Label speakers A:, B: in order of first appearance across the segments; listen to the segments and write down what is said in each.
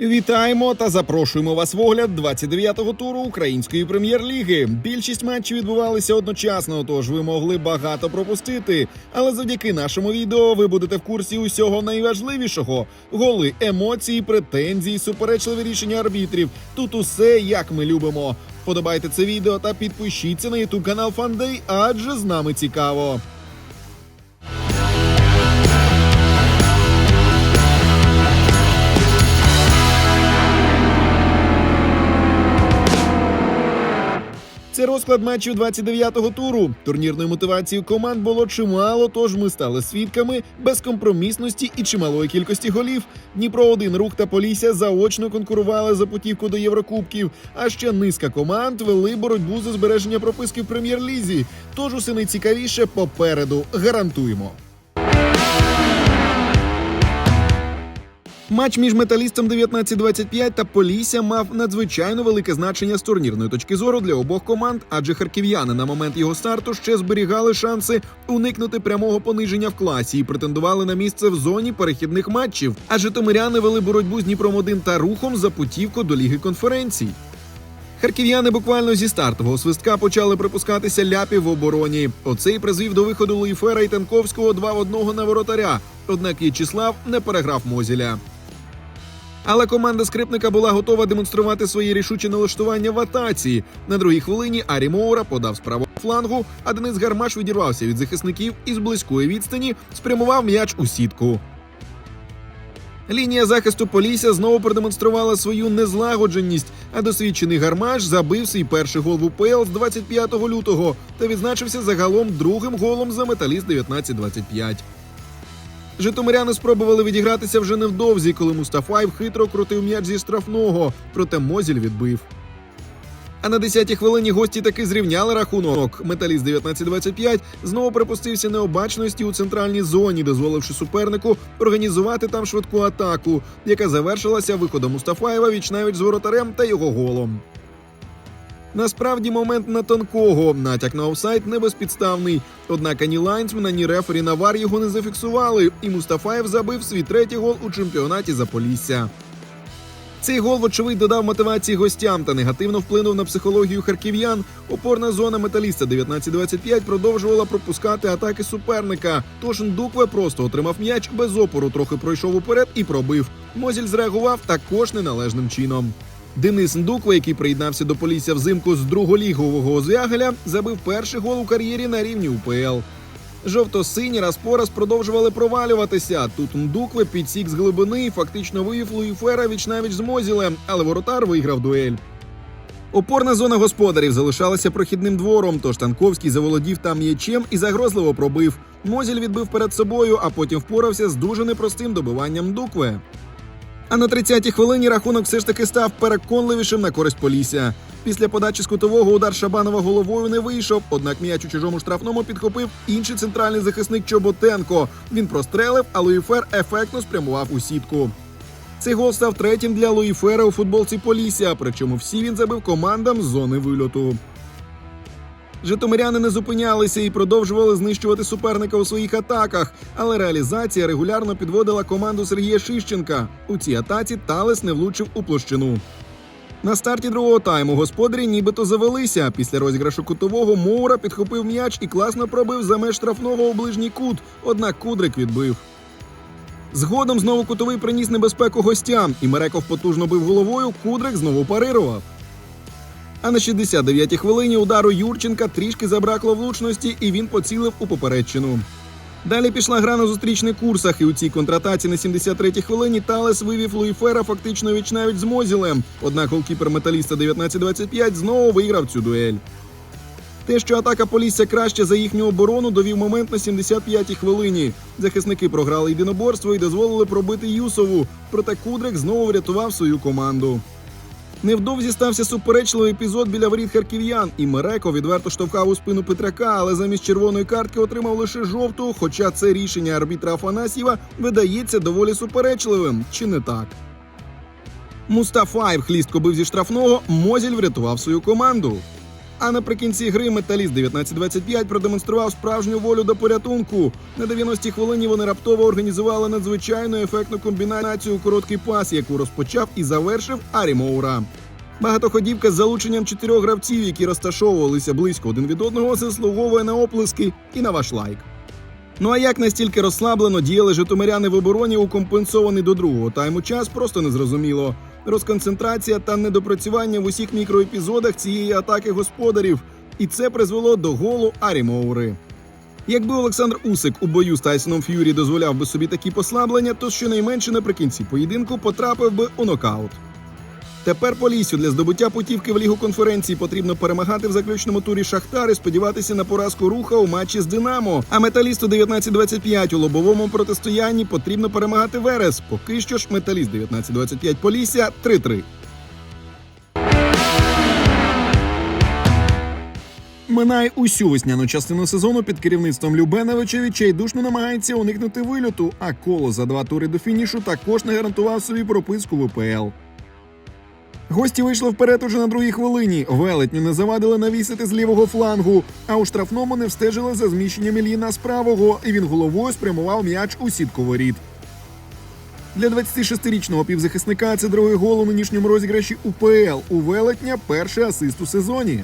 A: Вітаємо та запрошуємо вас в огляд 29-го туру української прем'єр-ліги. Більшість матчів відбувалися одночасно, тож ви могли багато пропустити. Але завдяки нашому відео ви будете в курсі усього найважливішого: голи, емоції, претензії, суперечливі рішення арбітрів. Тут усе як ми любимо. Подобайте це відео та підпишіться на ютуб канал Фандей, адже з нами цікаво. Це розклад матчів 29-го туру. Турнірної мотивації команд було чимало, тож ми стали свідками безкомпромісності і чималої кількості голів. Дніпро 1 рух та Полісся заочно конкурували за путівку до Єврокубків. А ще низка команд вели боротьбу за збереження прописки в прем'єр-лізі. Тож усе найцікавіше попереду гарантуємо. Матч між металістом 19-25 та Полісся мав надзвичайно велике значення з турнірної точки зору для обох команд, адже харків'яни на момент його старту ще зберігали шанси уникнути прямого пониження в класі і претендували на місце в зоні перехідних матчів. А житомиряни вели боротьбу з Дніпром 1 та рухом за путівку до ліги конференцій. Харків'яни буквально зі стартового свистка почали припускатися ляпів в обороні. Оцей призвів до виходу Луїфера і Танковського 2 в 1 на воротаря. Однак В'ячеслав не переграв Мозіля. Але команда скрипника була готова демонструвати своє рішуче налаштування в атаці. На другій хвилині Арі Моура подав з флангу, а Денис Гармаш відірвався від захисників і з близької відстані спрямував м'яч у сітку. Лінія захисту Полісся знову продемонструвала свою незлагодженість, а досвідчений гармаш забив свій перший гол в УПЛ з 25 лютого та відзначився загалом другим голом за металіст 19-25. Житомиряни спробували відігратися вже невдовзі, коли Мустафаєв хитро крутив м'яч зі штрафного, проте Мозіль відбив. А на 10-й хвилині гості таки зрівняли рахунок. Металіст 19-25 знову припустився необачності у центральній зоні, дозволивши супернику організувати там швидку атаку, яка завершилася виходом Мустафаєва вічнавіч з воротарем та його голом. Насправді момент на тонкого натяк на офсайд не безпідставний. Однак ані лайнсмен, ані рефері Навар його не зафіксували, і Мустафаєв забив свій третій гол у чемпіонаті за Полісся. Цей гол, вочевидь, додав мотивації гостям та негативно вплинув на психологію харків'ян. Опорна зона металіста 19-25 продовжувала пропускати атаки суперника. Тож Ндукве просто отримав м'яч без опору, трохи пройшов уперед і пробив. Мозіль зреагував також неналежним чином. Денис Ндукве, який приєднався до Полісся взимку з друголігового Звягеля, забив перший гол у кар'єрі на рівні УПЛ. Жовто-сині раз по раз продовжували провалюватися. Тут Ндукве підсік з глибини і фактично вивів Луїфера вічнавіч з Мозілем, але воротар виграв дуель. Опорна зона господарів залишалася прохідним двором, тож Танковський заволодів там м'ячем і загрозливо пробив. Мозіль відбив перед собою, а потім впорався з дуже непростим добиванням Дукве. А на 30-й хвилині рахунок все ж таки став переконливішим на користь Полісся. Після подачі з удар Шабанова головою не вийшов, однак м'яч у чужому штрафному підхопив інший центральний захисник Чоботенко. Він прострелив, а Луїфер ефектно спрямував у сітку. Цей гол став третім для Луїфера у футболці Полісся, причому всі він забив командам з зони вильоту. Житомиряни не зупинялися і продовжували знищувати суперника у своїх атаках, але реалізація регулярно підводила команду Сергія Шищенка. У цій атаці Талес не влучив у площину. На старті другого тайму господарі нібито завелися. Після розіграшу кутового Моура підхопив м'яч і класно пробив за меж штрафного у ближній кут, однак Кудрик відбив. Згодом знову кутовий приніс небезпеку гостям, і Мереков потужно бив головою, Кудрик знову парирував. А на 69-й хвилині удару Юрченка трішки забракло влучності, і він поцілив у попередчину. Далі пішла гра на зустрічних курсах, і у цій контратаці на 73-й хвилині Талес вивів Луїфера фактично вічнавіч з Мозілем. Однак голкіпер металіста 19-25 знову виграв цю дуель. Те, що атака Полісся краще за їхню оборону, довів момент на 75-й хвилині. Захисники програли єдиноборство і дозволили пробити Юсову. Проте Кудрик знову врятував свою команду. Невдовзі стався суперечливий епізод біля воріт харків'ян, і Мереко відверто штовхав у спину Петряка, але замість червоної картки отримав лише жовту. Хоча це рішення арбітра Афанасьєва видається доволі суперечливим, чи не так? Мустафаєв хлістко бив зі штрафного, Мозіль врятував свою команду. А наприкінці гри металіст 19-25 продемонстрував справжню волю до порятунку. На 90-й хвилині вони раптово організували надзвичайно ефектну комбінацію короткий пас, яку розпочав і завершив Арі Моура. Багатоходівка з залученням чотирьох гравців, які розташовувалися близько один від одного, заслуговує на оплески і на ваш лайк. Ну а як настільки розслаблено діяли житомиряни в обороні у компенсований до другого тайму час, просто незрозуміло. Розконцентрація та недопрацювання в усіх мікроепізодах цієї атаки господарів, і це призвело до голу Арі Моури. Якби Олександр Усик у бою з Тайсоном Ф'юрі дозволяв би собі такі послаблення, то щонайменше наприкінці поєдинку потрапив би у нокаут. Тепер Полісю для здобуття путівки в лігу конференції потрібно перемагати в заключному турі Шахтар і сподіватися на поразку руха у матчі з Динамо. А металісту 19-25 у лобовому протистоянні потрібно перемагати Верес. Поки що ж металіст 19-25 Полісся 3-3. Минає усю весняну частину сезону під керівництвом Любеновича відчайдушно намагається уникнути вильоту, а коло за два тури до фінішу також не гарантував собі прописку в УПЛ. Гості вийшли вперед уже на другій хвилині. Велетню не завадили навісити з лівого флангу, а у штрафному не встежили за зміщенням Ільїна з правого, і він головою спрямував м'яч у сітку воріт. Для 26-річного півзахисника це другий гол у нинішньому розіграші УПЛ. У велетня перший асист у сезоні.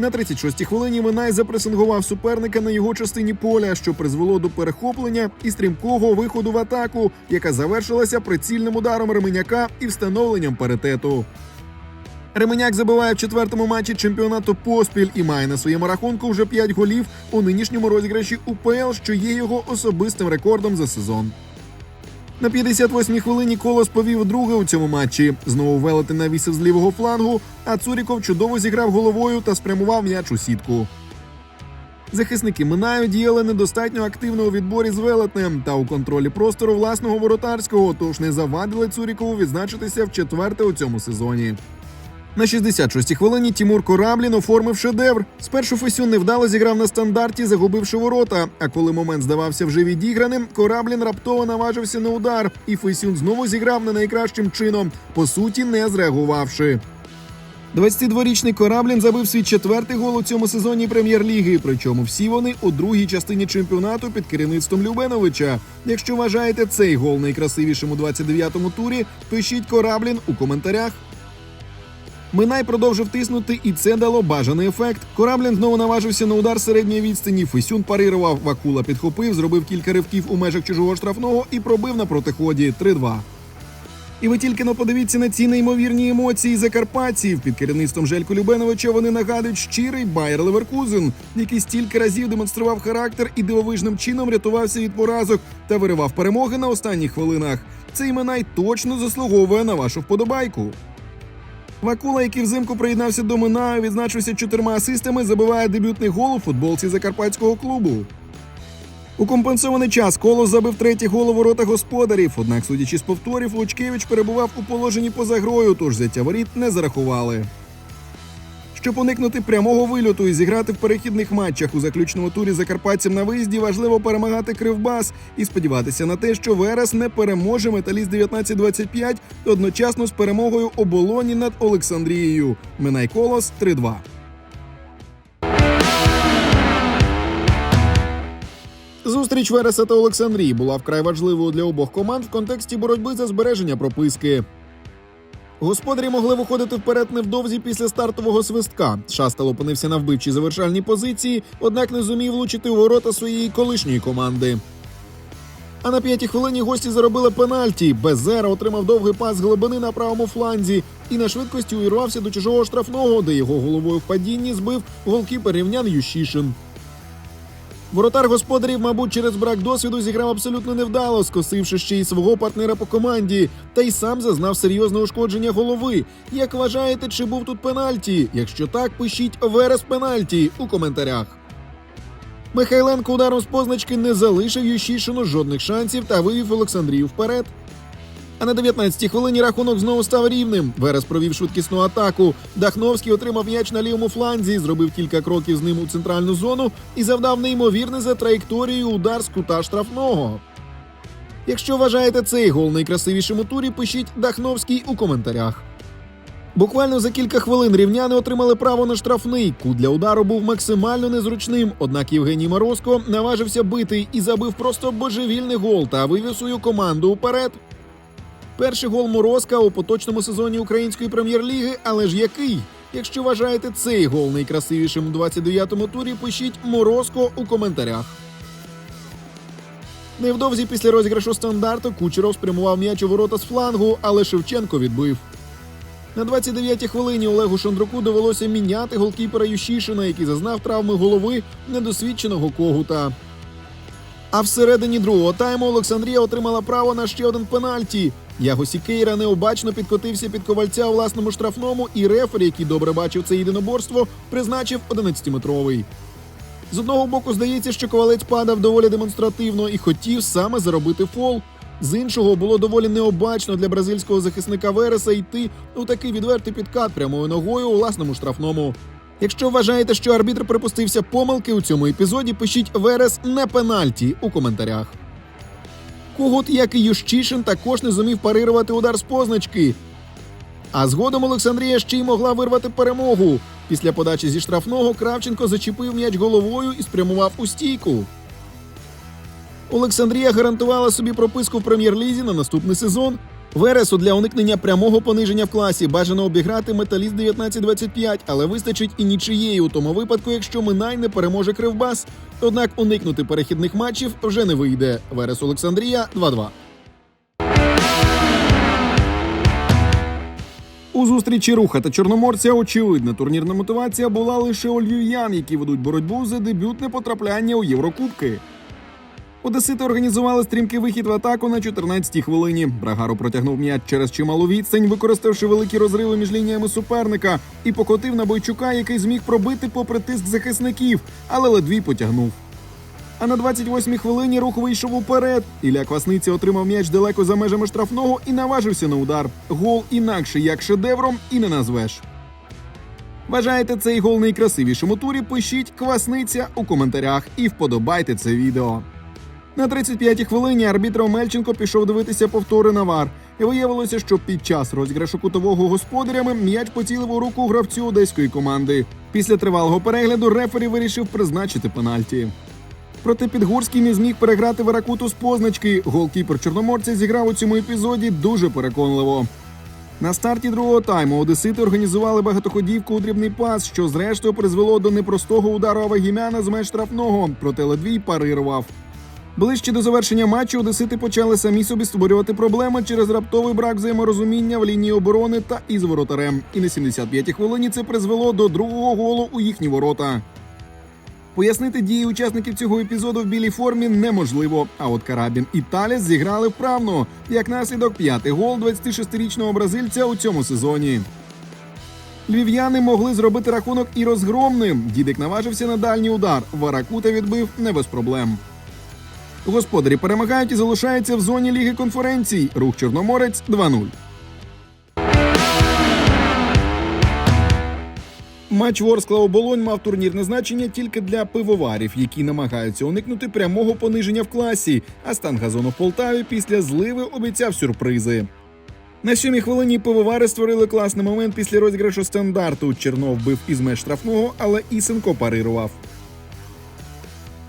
A: На 36-й хвилині Минай запресингував суперника на його частині поля, що призвело до перехоплення і стрімкого виходу в атаку, яка завершилася прицільним ударом Ременяка і встановленням паритету. Ременяк забиває в четвертому матчі чемпіонату поспіль і має на своєму рахунку вже 5 голів у нинішньому розіграші УПЛ, що є його особистим рекордом за сезон. На 58-й хвилині Колос повів друге у цьому матчі. Знову велети навісив з лівого флангу, а Цуріков чудово зіграв головою та спрямував м'яч у сітку. Захисники Минаю діяли недостатньо активно у відборі з велетнем та у контролі простору власного воротарського, тож не завадили Цурікову відзначитися в четверте у цьому сезоні. На 66-й хвилині Тімур Кораблін оформив шедевр. Спершу Фесюн невдало зіграв на стандарті, загубивши ворота. А коли момент здавався вже відіграним, Кораблін раптово наважився на удар, і Фесюн знову зіграв не найкращим чином, по суті, не зреагувавши. 22-річний Кораблін забив свій четвертий гол у цьому сезоні прем'єр-ліги. Причому всі вони у другій частині чемпіонату під керівництвом Любеновича. Якщо вважаєте цей гол найкрасивішим у 29-му турі, пишіть Кораблін у коментарях. Минай продовжив тиснути, і це дало бажаний ефект. Кораблін знову наважився на удар середньої відстані. Фесюн парирував. Вакула підхопив, зробив кілька ривків у межах чужого штрафного і пробив на протиході 3-2. І ви тільки но подивіться на ці неймовірні емоції закарпатців. Під керівництвом Желько Любеновича вони нагадують щирий Байер Леверкузен, який стільки разів демонстрував характер і дивовижним чином рятувався від поразок та виривав перемоги на останніх хвилинах. Цей Минай точно заслуговує на вашу вподобайку. Вакула, який взимку приєднався до Минаю, відзначився чотирма асистами, забиває дебютний гол у футболці закарпатського клубу. У компенсований час Колос забив третій гол у ворота господарів. Однак, судячи з повторів, Лучкевич перебував у положенні поза грою, тож взяття воріт не зарахували. Щоб уникнути прямого вильоту і зіграти в перехідних матчах у заключному турі закарпатцям на виїзді, важливо перемагати кривбас і сподіватися на те, що Верес не переможе металіст 19-25 одночасно з перемогою оболоні над Олександрією. Минай колос 3-2. Зустріч Вереса та Олександрії була вкрай важливою для обох команд в контексті боротьби за збереження прописки. Господарі могли виходити вперед невдовзі після стартового свистка. Шастал опинився на вбивчій завершальній позиції, однак не зумів влучити у ворота своєї колишньої команди. А на п'ятій хвилині гості заробили пенальті. Безера отримав довгий пас глибини на правому фланзі і на швидкості увірвався до чужого штрафного, де його головою в падінні збив голкіпер рівнян Ющишин. Воротар господарів, мабуть, через брак досвіду зіграв абсолютно невдало, скосивши ще й свого партнера по команді, та й сам зазнав серйозне ушкодження голови. Як вважаєте, чи був тут пенальті? Якщо так, пишіть Верес пенальті у коментарях. Михайленко ударом з позначки не залишив Ющишину жодних шансів та вивів Олександрію вперед. А на 19-й хвилині рахунок знову став рівним. Верес провів швидкісну атаку. Дахновський отримав м'яч на лівому фланзі, зробив кілька кроків з ним у центральну зону і завдав неймовірний за траєкторією удар з кута штрафного. Якщо вважаєте цей гол найкрасивішим у турі, пишіть Дахновський у коментарях. Буквально за кілька хвилин рівняни отримали право на штрафний. Кут для удару був максимально незручним. Однак Євгеній Морозко наважився бити і забив просто божевільний гол та вивів свою команду уперед. Перший гол Морозка у поточному сезоні української прем'єр-ліги, але ж який? Якщо вважаєте цей гол найкрасивішим у 29-му турі, пишіть Морозко у коментарях. Невдовзі після розіграшу стандарту Кучеров спрямував м'яч у ворота з флангу, але Шевченко відбив. На 29-й хвилині Олегу Шандруку довелося міняти голкіпера Ющишина, який зазнав травми голови недосвідченого когута. А всередині другого тайму Олександрія отримала право на ще один пенальті. Яго Сікейра необачно підкотився під ковальця у власному штрафному, і рефері, який добре бачив це єдиноборство, призначив 11-метровий. З одного боку, здається, що ковалець падав доволі демонстративно і хотів саме заробити фол. З іншого було доволі необачно для бразильського захисника Вереса йти у такий відвертий підкат прямою ногою у власному штрафному. Якщо вважаєте, що арбітр припустився помилки у цьому епізоді, пишіть Верес не пенальті у коментарях. Когут, як і Ющишин, також не зумів парирувати удар з позначки. А згодом Олександрія ще й могла вирвати перемогу. Після подачі зі штрафного Кравченко зачепив м'яч головою і спрямував у стійку. Олександрія гарантувала собі прописку в прем'єр-лізі на наступний сезон. Вересу для уникнення прямого пониження в класі бажано обіграти металіст 19-25, але вистачить і нічиєї у тому випадку, якщо Минай не переможе Кривбас. Однак уникнути перехідних матчів вже не вийде. Верес Олександрія 2-2. У зустрічі руха та чорноморця очевидна турнірна мотивація була лише у львів'ян, які ведуть боротьбу за дебютне потрапляння у Єврокубки. Одесити організували стрімкий вихід в атаку на 14-й хвилині. Брагару протягнув м'яч через чималу відстань, використавши великі розриви між лініями суперника, і покотив на Бойчука, який зміг пробити попри тиск захисників, але ледві потягнув. А на 28-й хвилині рух вийшов уперед. Ілля Квасниця отримав м'яч далеко за межами штрафного і наважився на удар. Гол інакше як шедевром і не назвеш. Вважаєте цей гол найкрасивішим у турі? Пишіть квасниця у коментарях і вподобайте це відео. На 35-й хвилині арбітр Омельченко пішов дивитися повтори на вар. І виявилося, що під час розіграшу кутового господарями м'яч поцілив у руку гравцю одеської команди. Після тривалого перегляду рефері вирішив призначити пенальті. Проте Підгорський не зміг переграти Варакуту з позначки. Голкіпер Чорноморця зіграв у цьому епізоді дуже переконливо. На старті другого тайму одесити організували багатоходівку у дрібний пас, що зрештою призвело до непростого удару Авагімяна з меж штрафного, проте Ледвій парирував. Ближче до завершення матчу одесити почали самі собі створювати проблеми через раптовий брак взаєморозуміння в лінії оборони та із воротарем. І на 75-й хвилині це призвело до другого голу у їхні ворота. Пояснити дії учасників цього епізоду в білій формі неможливо. А от Карабін і Таліс зіграли вправно. Як наслідок, п'ятий гол 26-річного бразильця у цьому сезоні. Львів'яни могли зробити рахунок і розгромним. Дідик наважився на дальній удар. Варакута відбив не без проблем. Господарі перемагають і залишаються в зоні ліги конференцій. Рух Чорноморець 2-0. Матч Ворскла оболонь мав турнірне значення тільки для пивоварів, які намагаються уникнути прямого пониження в класі. А стан газону в Полтаві після зливи обіцяв сюрпризи. На сьомій хвилині пивовари створили класний момент після розіграшу стандарту. Чернов бив із меж штрафного, але Ісенко парирував.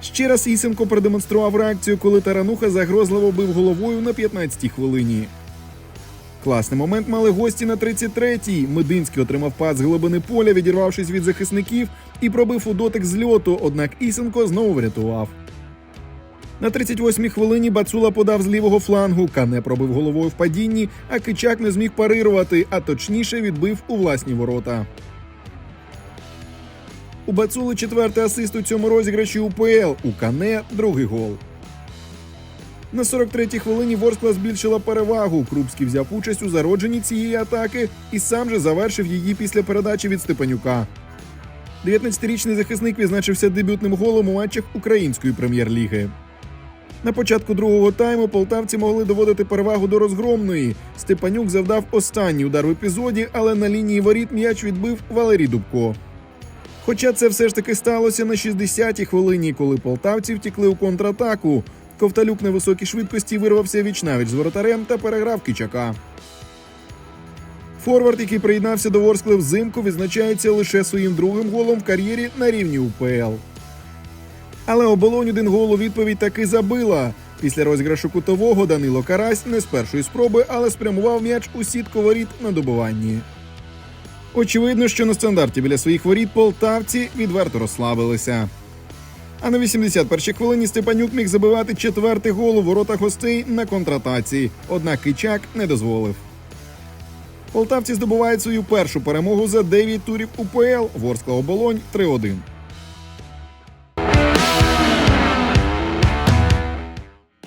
A: Ще раз Ісенко продемонстрував реакцію, коли Тарануха загрозливо бив головою на 15-й хвилині. Класний момент мали гості на 33-й. Мединський отримав пас з глибини поля, відірвавшись від захисників, і пробив у дотик з льоту, однак Ісенко знову врятував. На 38-й хвилині Бацула подав з лівого флангу. Кане пробив головою в падінні, а Кичак не зміг парирувати, а точніше відбив у власні ворота. У Бацули четвертий асист у цьому розіграші УПЛ. У Кане другий гол. На 43-й хвилині Ворскла збільшила перевагу. Крупський взяв участь у зародженні цієї атаки і сам же завершив її після передачі від Степанюка. 19-річний захисник відзначився дебютним голом у матчах української прем'єр-ліги. На початку другого тайму полтавці могли доводити перевагу до розгромної. Степанюк завдав останній удар в епізоді, але на лінії воріт м'яч відбив Валерій Дубко. Хоча це все ж таки сталося на 60-й хвилині, коли полтавці втікли у контратаку. Ковталюк на високій швидкості вирвався вічнавіч з воротарем та переграв Кичака. Форвард, який приєднався до Ворскли взимку, відзначається лише своїм другим голом в кар'єрі на рівні УПЛ. Але оболонь один гол у відповідь таки забила. Після розіграшу кутового Данило Карась не з першої спроби, але спрямував м'яч у сітку воріт на добуванні. Очевидно, що на стандарті біля своїх воріт полтавці відверто розслабилися. А на 81-й хвилині Степанюк міг забивати четвертий гол у воротах гостей на контратації, однак Кичак не дозволив. Полтавці здобувають свою першу перемогу за 9 турів УПЛ. Ворскла оболонь 3-1.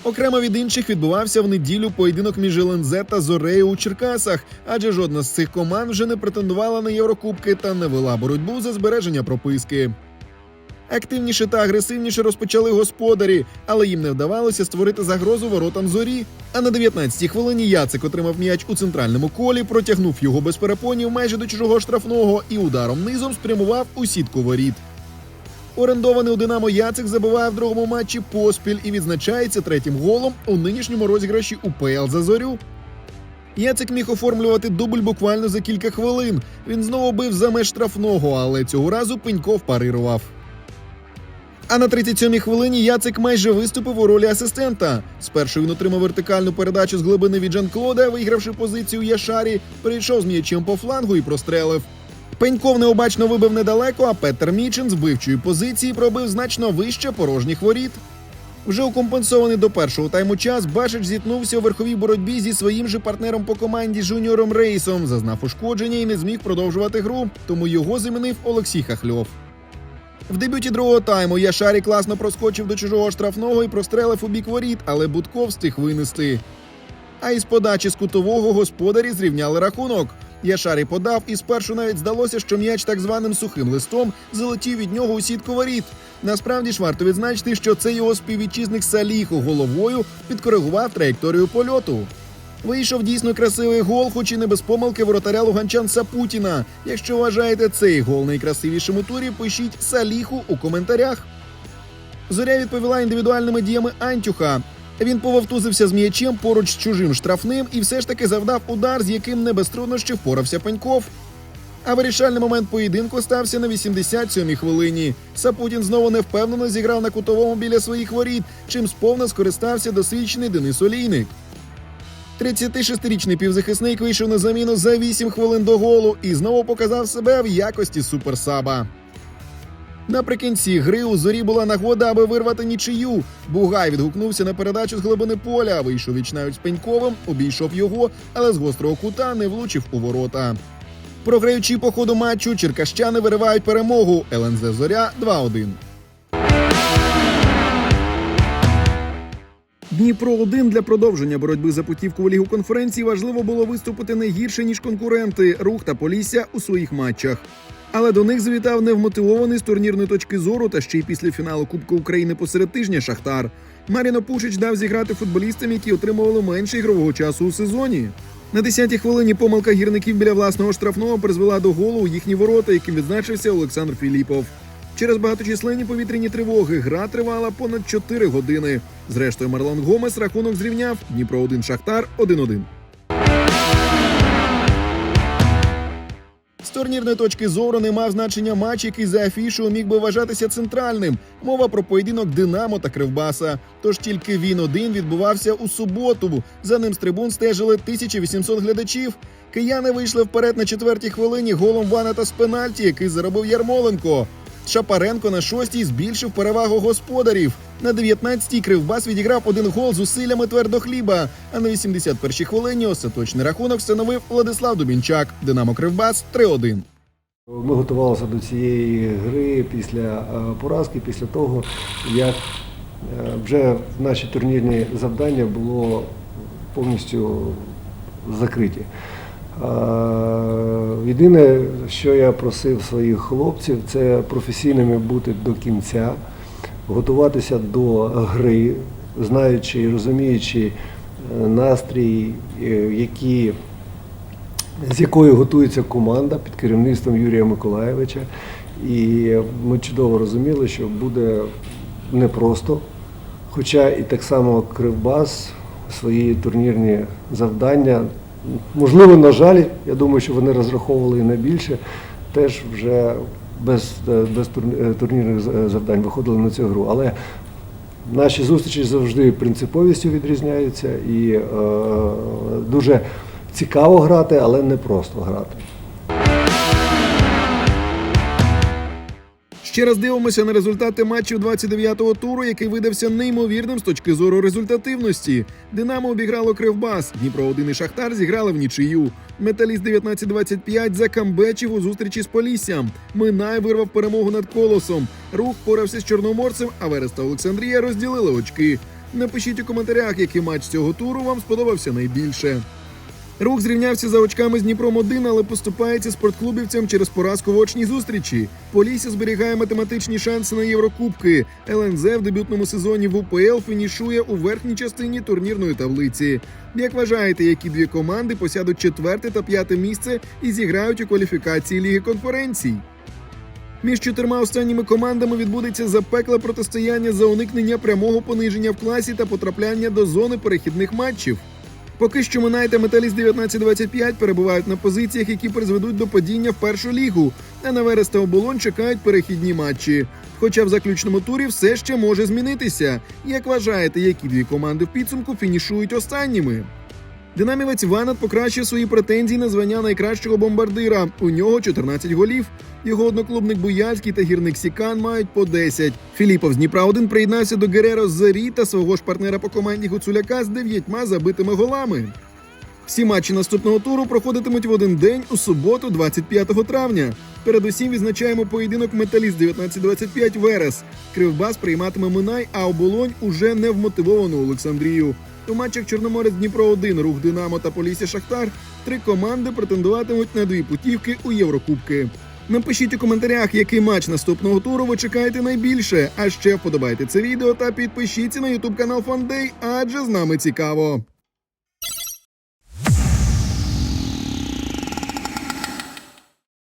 A: Окремо від інших відбувався в неділю поєдинок між ЛНЗ та Зорею у Черкасах, адже жодна з цих команд вже не претендувала на Єврокубки та не вела боротьбу за збереження прописки. Активніше та агресивніше розпочали господарі, але їм не вдавалося створити загрозу воротам зорі. А на 19-й хвилині Яцик отримав м'яч у центральному колі, протягнув його без перепонів майже до чужого штрафного і ударом низом спрямував у сітку воріт. Орендований у Динамо Яцик забиває в другому матчі поспіль і відзначається третім голом у нинішньому розіграші УПЛ за зорю. Яцик міг оформлювати дубль буквально за кілька хвилин. Він знову бив за меж штрафного, але цього разу Пеньков парирував. А на 37-й хвилині Яцик майже виступив у ролі асистента. Спершу він отримав вертикальну передачу з глибини від Жан-Клода, вигравши позицію Яшарі, перейшов з м'ячем по флангу і прострелив. Пеньков необачно вибив недалеко, а Петер Мічин з вбивчої позиції пробив значно вище порожніх воріт. Вже укомпенсований до першого тайму час, Башич зіткнувся у верховій боротьбі зі своїм же партнером по команді Жуніором Рейсом, зазнав ушкодження і не зміг продовжувати гру, тому його замінив Олексій Хахльов. В дебюті другого тайму Яшарі класно проскочив до чужого штрафного і прострелив у бік воріт, але Будков встиг винести. А із подачі з кутового господарі зрівняли рахунок. Яшарі подав, і спершу навіть здалося, що м'яч так званим сухим листом залетів від нього у сітку воріт. Насправді ж варто відзначити, що це його співвітчизник Саліхо головою підкоригував траєкторію польоту. Вийшов дійсно красивий гол, хоч і не без помилки воротаря луганчан Сапутіна. Якщо вважаєте цей гол найкрасивішим у турі, пишіть Саліху у коментарях. Зоря відповіла індивідуальними діями Антюха. Він пововтузився з м'ячем поруч з чужим штрафним і все ж таки завдав удар, з яким не без труднощів впорався Пеньков. А вирішальний момент поєдинку стався на 87-й хвилині. Сапутін знову невпевнено зіграв на кутовому біля своїх воріт, чим сповна скористався досвідчений Денис Олійник. 36-річний півзахисник вийшов на заміну за 8 хвилин до голу і знову показав себе в якості суперсаба. Наприкінці гри у зорі була нагода, аби вирвати нічию. Бугай відгукнувся на передачу з глибини поля, вийшов вічнавіч з Пеньковим, обійшов його, але з гострого кута не влучив у ворота. Програючи по ходу матчу, черкащани виривають перемогу. ЛНЗ Зоря 2-1. Дніпро 1 для продовження боротьби за путівку в лігу конференції важливо було виступити не гірше ніж конкуренти рух та Полісся у своїх матчах. Але до них завітав невмотивований з турнірної точки зору та ще й після фіналу Кубку України посеред тижня Шахтар. Маріно Пушич дав зіграти футболістам, які отримували менше ігрового часу у сезоні. На 10-й хвилині помилка гірників біля власного штрафного призвела до голу у їхні ворота, яким відзначився Олександр Філіпов. Через багаточисленні повітряні тривоги гра тривала понад 4 години. Зрештою, Марлон Гомес рахунок зрівняв Дніпро 1 Шахтар 1-1. З турнірної точки зору не мав значення матч, який за афішою міг би вважатися центральним. Мова про поєдинок Динамо та Кривбаса. Тож тільки він один відбувався у суботу. За ним з трибун стежили 1800 глядачів. Кияни вийшли вперед на четвертій хвилині голом Ваната з пенальті, який заробив Ярмоленко. Шапаренко на шостій збільшив перевагу господарів. На 19-й Кривбас відіграв один гол з усиллями твердохліба. А на 81-й хвилині остаточний рахунок встановив Владислав Дубінчак. Динамо Кривбас 3-1.
B: Ми готувалися до цієї гри після е, поразки, після того, як е, вже наші турнірні завдання було повністю закриті. Єдине, що я просив своїх хлопців, це професійними бути до кінця, готуватися до гри, знаючи і розуміючи е, настрій, е, які з якою готується команда під керівництвом Юрія Миколаєвича. І ми чудово розуміли, що буде непросто. Хоча і так само Кривбас свої турнірні завдання Можливо, на жаль, я думаю, що вони розраховували і на більше, теж вже без, е, без е, турнірних завдань виходили на цю гру. Але наші зустрічі завжди принциповістю відрізняються і е, дуже цікаво грати, але не просто грати.
A: Ще раз дивимося на результати матчів 29-го туру, який видався неймовірним з точки зору результативності. Динамо обіграло Кривбас, Дніпро 1 і Шахтар зіграли в нічию. Металіст 19-25 закамбечив у зустрічі з Поліссям. Минай вирвав перемогу над колосом. Рух порався з Чорноморцем, а Верес та Олександрія розділили очки. Напишіть у коментарях, який матч цього туру вам сподобався найбільше. Рух зрівнявся за очками з Дніпром 1, але поступається спортклубівцям через поразку в очній зустрічі. Полісся зберігає математичні шанси на Єврокубки. ЛНЗ в дебютному сезоні в УПЛ фінішує у верхній частині турнірної таблиці. Як вважаєте, які дві команди посядуть четверте та п'яте місце і зіграють у кваліфікації Ліги конференцій? Між чотирма останніми командами відбудеться запекле протистояння за уникнення прямого пониження в класі та потрапляння до зони перехідних матчів. Поки що Минай та Металіст 1925 перебувають на позиціях, які призведуть до падіння в першу лігу, а на Верес та оболонь чекають перехідні матчі. Хоча в заключному турі все ще може змінитися. Як вважаєте, які дві команди в підсумку фінішують останніми? Динамівець Ванат покращив свої претензії на звання найкращого бомбардира. У нього 14 голів. Його одноклубник Буяльський та гірник Сікан мають по 10. Філіпов з Дніпра 1 приєднався до Гереро з та свого ж партнера по команді Гуцуляка з дев'ятьма забитими голами. Всі матчі наступного туру проходитимуть в один день у суботу, 25 травня. Передусім відзначаємо поєдинок Металіст 1925 Верес. Кривбас прийматиме Минай, а оболонь уже не вмотивовану Олександрію. У матчах Чорноморець Дніпро 1 Рух Динамо та Полісся Шахтар три команди претендуватимуть на дві путівки у Єврокубки. Напишіть у коментарях, який матч наступного туру ви чекаєте найбільше. А ще вподобайте це відео та підпишіться на ютуб канал Фандей, адже з нами цікаво.